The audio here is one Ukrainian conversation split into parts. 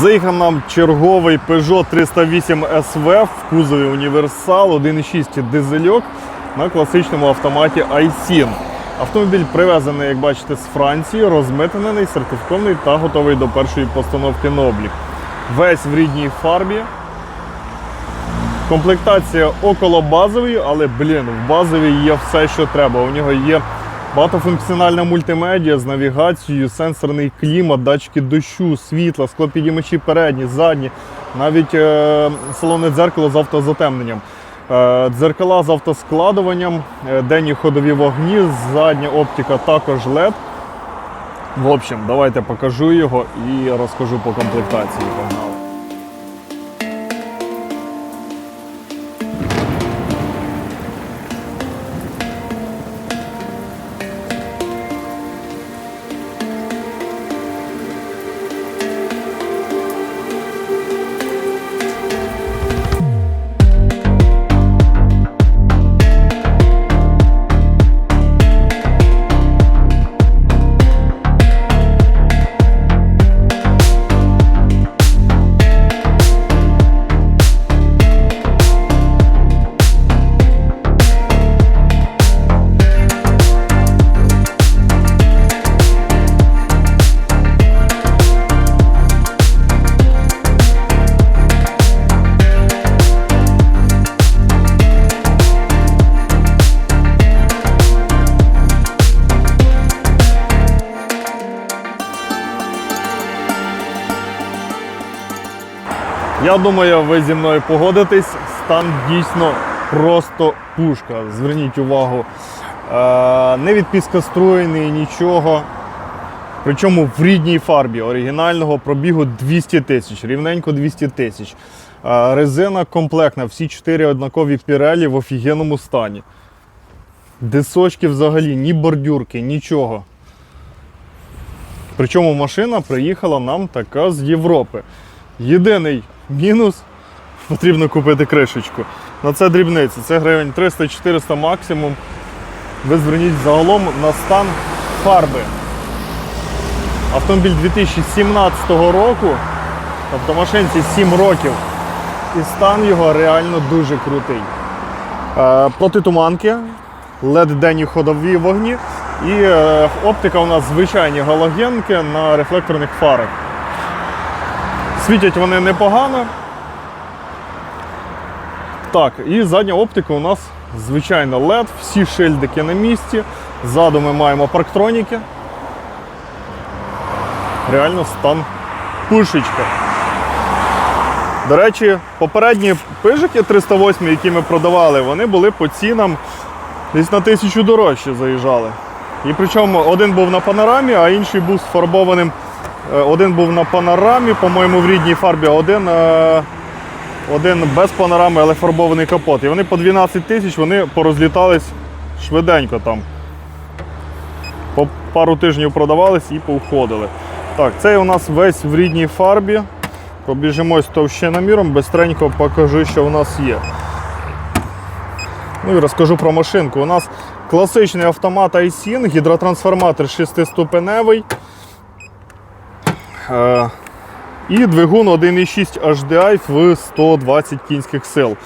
Заїхав нам черговий Peugeot 308 SV в кузові універсал 1.6 дизельок на класичному автоматі iSIN. Автомобіль привезений, як бачите, з Франції, розмитнений, сертифікований та готовий до першої постановки на облік. Весь в рідній фарбі. Комплектація около базової, але блін, в базовій є все, що треба. У нього є багатофункціональна мультимедіа з навігацією, сенсорний клімат, датчики дощу, світла, склопідіймачі передні, задні, навіть е, салонне дзеркало з автозатемненням. Е, Дзеркала з автоскладуванням, е, денні ходові вогні, задня оптика також LED. В общем, давайте покажу його і розкажу по комплектації. Погнали. Я думаю, ви зі мною погодитесь. Стан дійсно просто пушка. Зверніть увагу. Е, не відпіскоструєний, нічого. Причому в рідній фарбі оригінального пробігу 200 тисяч, рівненько 200 тисяч. Е, резина комплектна, всі чотири однакові пірелі в офігенному стані. Дисочки взагалі, ні бордюрки, нічого. Причому машина приїхала нам така з Європи. Єдиний мінус потрібно купити кришечку. На це дрібниці. Це гривень 300-400 максимум. Ви зверніть загалом на стан фарби. Автомобіль 2017 року, автомашинці 7 років. І стан його реально дуже крутий. Е, протитуманки, led денні ходові вогні і е, оптика у нас звичайні галогенки на рефлекторних фарах. Світять вони непогано. Так, і задня оптика у нас звичайно LED, всі шильдики на місці. Ззаду ми маємо парктроніки. Реально стан пушечка. До речі, попередні пижики 308, які ми продавали, вони були по цінам десь на тисячу дорожче заїжджали. І причому один був на панорамі, а інший був з фарбованим. Е, Один був на панорамі, по-моєму, в рідній фарбі, а один, е, один без панорами, але фарбований капот. І вони по 12 тисяч вони порозлітались швиденько там. По пару тижнів продавались і повходили. Так, цей у нас весь в рідній фарбі. Пробіжимось товщиноміром, бистренько покажу, що у нас є. Ну і розкажу про машинку. У нас класичний автомат iSIN, гідротрансформатор 6-ступеневий. Е, І двигун 1,6 HDI в 120 кінських сил.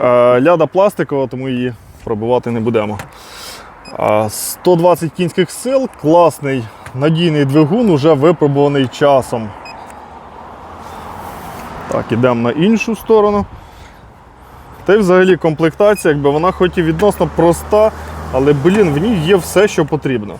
Е, Ляда пластикова, тому її пробивати не будемо. Е, 120 кінських сил, класний надійний двигун, уже випробуваний часом. Так, ідемо на іншу сторону. Та й взагалі комплектація, якби вона хоч і відносно проста, але блін, в ній є все, що потрібно.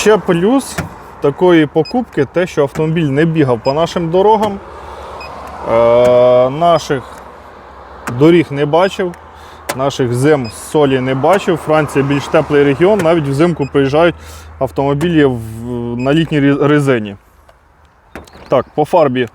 Ще плюс такої покупки те, що автомобіль не бігав по нашим дорогам, е, наших доріг не бачив, наших зим солі не бачив. Франція більш теплий регіон, навіть взимку приїжджають автомобілі в, на літній резині. Так, по фарбі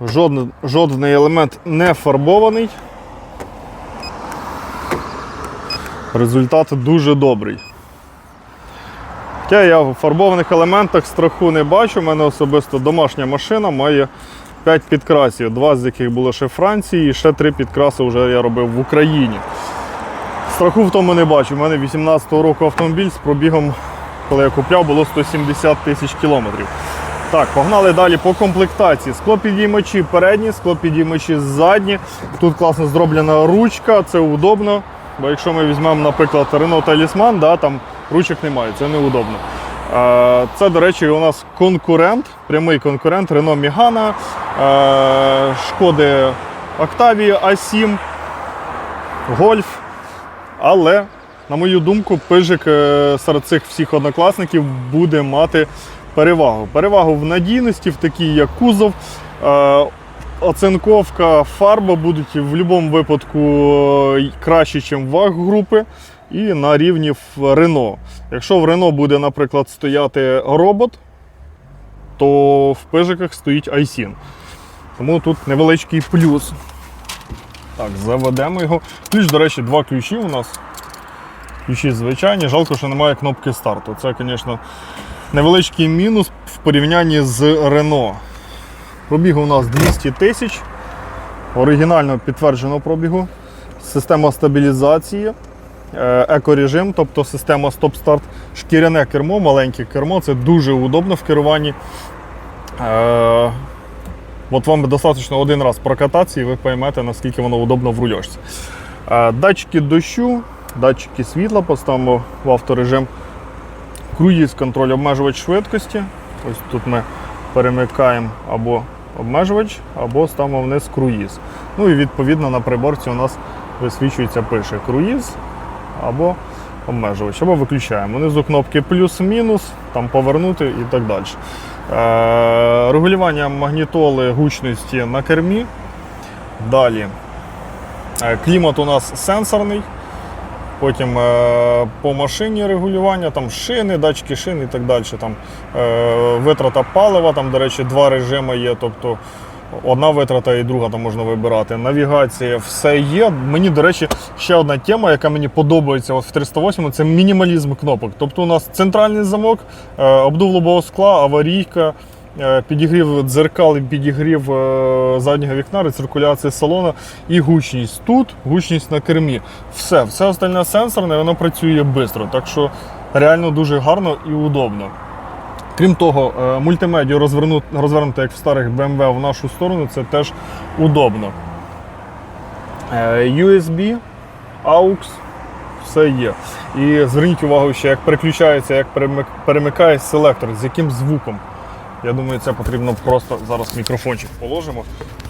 жоден, жодний елемент не фарбований. Результат дуже добрий. Хоча я в фарбованих елементах страху не бачу. У мене особисто домашня машина має 5 підкрасів, два з яких було ще в Франції, і ще 3 підкраси вже я робив в Україні. Страху в тому не бачу. У мене 18-го року автомобіль з пробігом коли я купляв, було 170 тисяч кілометрів. Так, погнали далі по комплектації. Склопідіймачі передні, склопідіймачі задні. Тут класно зроблена ручка, це удобно. Бо якщо ми візьмемо, наприклад, Renault Talisman, да, там ручок немає, це неудобно. Е, Це, до речі, у нас конкурент, прямий конкурент Renault Megane, е, Шкоди Octavia A7, Golf. Але, на мою думку, пижик е, серед цих всіх однокласників буде мати перевагу. Перевагу в надійності, в такій як кузов. Оцинковка, фарба будуть в будь-якому випадку краще, ніж ваг групи. І на рівні в Рено. Якщо в Рено буде, наприклад, стояти робот, то в пижиках стоїть Айсін. Тому тут невеличкий плюс. Так, заведемо його. Ключ, до речі, два ключі у нас. Ключі звичайні. Жалко, що немає кнопки старту. Це, звісно, невеличкий мінус в порівнянні з Рено. Пробігу у нас 200 тисяч. Оригінально підтверджено пробігу. Система стабілізації, екорежим, тобто система стоп-старт, шкіряне кермо, маленьке кермо. Це дуже удобно в керуванні. Е, От вам достатньо один раз прокататися і ви поймете, наскільки воно удобно в рульошці. Е, Датчики дощу, датчики світла поставимо в авторежим. Круїз контроль обмежувач швидкості. Ось тут ми перемикаємо або обмежувач, або ставимо вниз круїз. Ну і відповідно на приборці у нас висвічується, пише круїз або обмежувач, або виключаємо. Внизу кнопки плюс-мінус, там повернути і так далі. Е, регулювання магнітоли гучності на кермі. Далі. Е, Клімат у нас сенсорний. Потім е, по машині регулювання, там шини, датчики шин і так далі. Там, витрата палива, там, до речі, два режими є. Тобто одна витрата і друга там можна вибирати. Навігація, все є. Мені, до речі, ще одна тема, яка мені подобається от в 308 це мінімалізм кнопок. Тобто у нас центральний замок, е, обдув лобового скла, аварійка. е, Підігрів дзеркал і підігрів е, заднього вікна, рециркуляція салону і гучність. Тут гучність на кермі. Все, все остальне сенсорне, воно працює швидко. Так що реально дуже гарно і удобно. Крім того, е, мультимедіа розвернут- розвернуто, як в старих BMW в нашу сторону, це теж удобно. Е, USB, AUX, все є. І зверніть увагу, ще як переключається, як перемикає селектор, з яким звуком. Я думаю, це потрібно просто зараз мікрофончик положимо.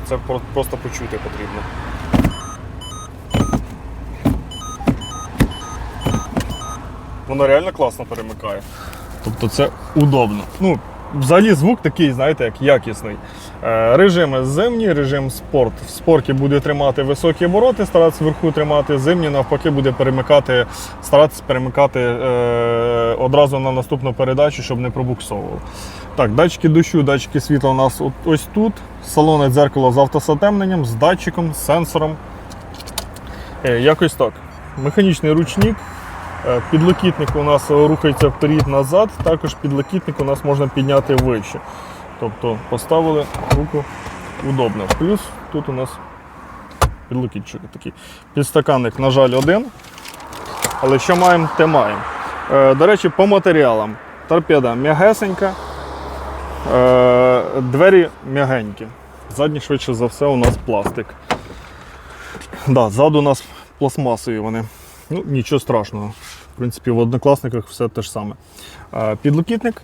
Це просто почути потрібно. Воно реально класно перемикає. Тобто це удобно. Ну, взагалі звук такий, знаєте, як якісний. Е, режими зимні, режим спорт. В спорті буде тримати високі обороти, старатися вверху тримати зимні, навпаки, буде перемикати, старатися перемикати е, одразу на наступну передачу, щоб не пробуксовував. Так, датчики дощу, датчики світла у нас ось тут. Салонне дзеркало з автосатемненням, з датчиком, з сенсором. Е, якось так. Механічний ручник. Е, Підлокітник у нас рухається вперед-назад, також підлокітник у нас можна підняти вище. Тобто поставили руку удобно. Плюс тут у нас підлокітчик такий. Підстаканник, на жаль, один. Але що маємо, те маємо. Е, До речі, по матеріалам. Торпеда м'ягесенька, е, двері м'ягенькі. Задні, швидше за все, у нас пластик. Да, ззаду у нас пластмасові вони. Ну, нічого страшного. В принципі, в однокласниках все те ж саме. Підлокітник.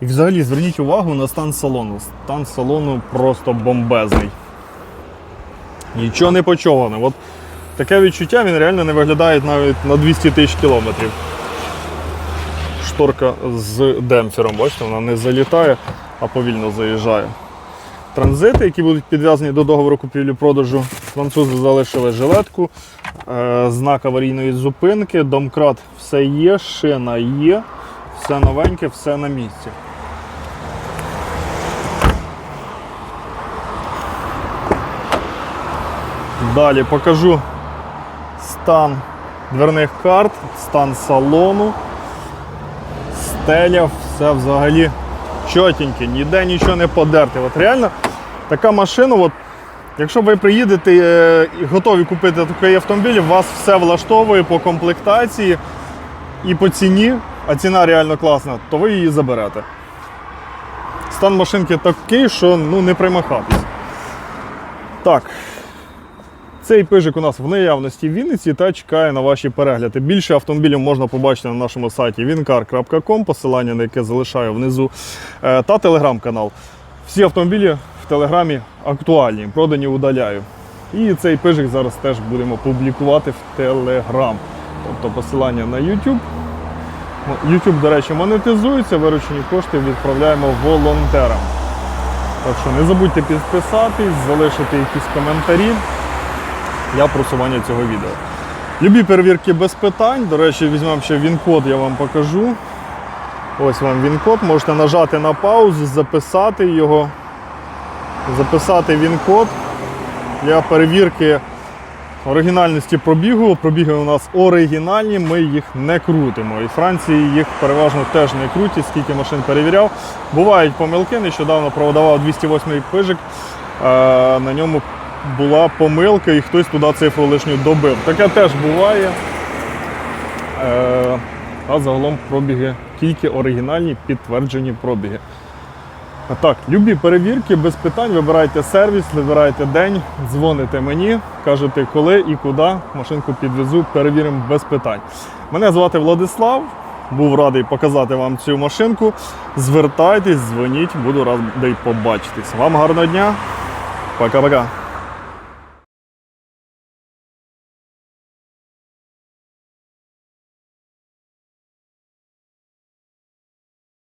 І взагалі зверніть увагу на стан салону. Стан салону просто бомбезний. Нічого не почоване. От таке відчуття він реально не виглядає навіть на 200 тисяч кілометрів. Шторка з демпфером, бачите, вона не залітає, а повільно заїжджає. Транзити, які будуть підв'язані до договору купівлі-продажу. Французи залишили жилетку, знак аварійної зупинки, домкрат все є, шина є, все новеньке, все на місці. Далі покажу стан дверних карт, стан салону, стеля, все взагалі чотеньке, ніде нічого не подерти. От реально така машина, от, якщо ви приїдете е, і готові купити такий автомобіль, вас все влаштовує по комплектації і по ціні. а ціна реально класна, то ви її заберете. Стан машинки такий, що ну, не примахатись. Так. Цей пижик у нас в наявності в Вінниці та чекає на ваші перегляди. Більше автомобілів можна побачити на нашому сайті wincar.com, посилання на яке залишаю внизу, е, та телеграм-канал. Всі автомобілі в телеграмі актуальні, продані удаляю. І цей пижик зараз теж будемо публікувати в Телеграм. Тобто посилання на YouTube. YouTube, до речі, монетизується, виручені кошти відправляємо волонтерам. Так що не забудьте підписатись, залишити якісь коментарі для просування цього відео. Любі перевірки без питань. До речі, візьмемо ще він-код, я вам покажу. Ось вам він-код. Можете нажати на паузу, записати його, записати він-код для перевірки оригінальності пробігу. Пробіги у нас оригінальні, ми їх не крутимо. І в Франції їх переважно теж не крутять, скільки машин перевіряв. Бувають помилки. Нещодавно продавав 208-й пижик. е, На ньому була помилка і хтось туди цифру лишню добив. Таке теж буває. Е, А загалом пробіги тільки оригінальні, підтверджені пробіги. Так, любі перевірки, без питань, вибирайте сервіс, вибирайте день, дзвоните мені, кажете, коли і куди машинку підвезу, перевіримо без питань. Мене звати Владислав, був радий показати вам цю машинку. Звертайтесь, дзвоніть, буду радий побачитись. Вам гарного дня. Пока-пока.